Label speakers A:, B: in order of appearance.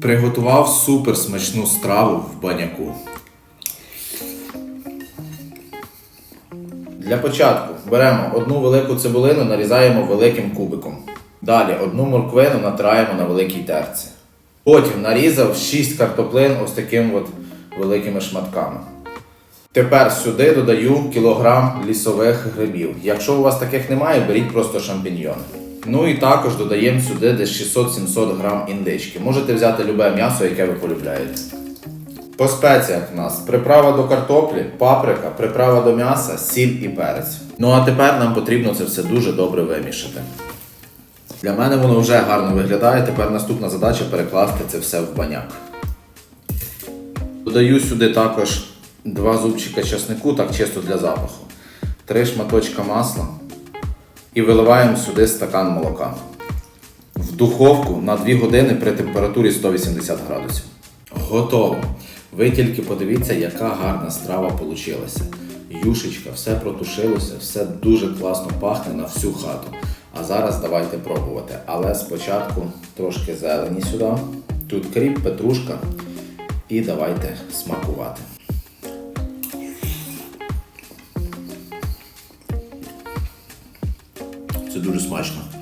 A: Приготував супер смачну страву в баняку. Для початку беремо одну велику цибулину, нарізаємо великим кубиком. Далі одну морквину натираємо на великій терці. Потім нарізав 6 картоплин ось таким от великими шматками. Тепер сюди додаю кілограм лісових грибів. Якщо у вас таких немає, беріть просто шампіньйони. Ну і також додаємо сюди десь 600-700 грам індички. Можете взяти любе м'ясо, яке ви полюбляєте. По спеціях в нас приправа до картоплі, паприка, приправа до м'яса, сіль і перець. Ну а тепер нам потрібно це все дуже добре вимішати. Для мене воно вже гарно виглядає. Tепер наступна задача перекласти це все в баняк. Додаю сюди також два зубчика часнику, так чисто для запаху, три шматочка масла і виливаємо сюди стакан молока. В духовку на 2 години при температурі 180 градусів. Готово. Ви тільки подивіться, яка гарна страва вийшла. Юшечка, все протушилося, все дуже класно пахне на всю хату. А зараз давайте пробувати. Але спочатку трошки зелені сюди. Тут кріп, петрушка. І давайте смакувати. Це дуже смачно.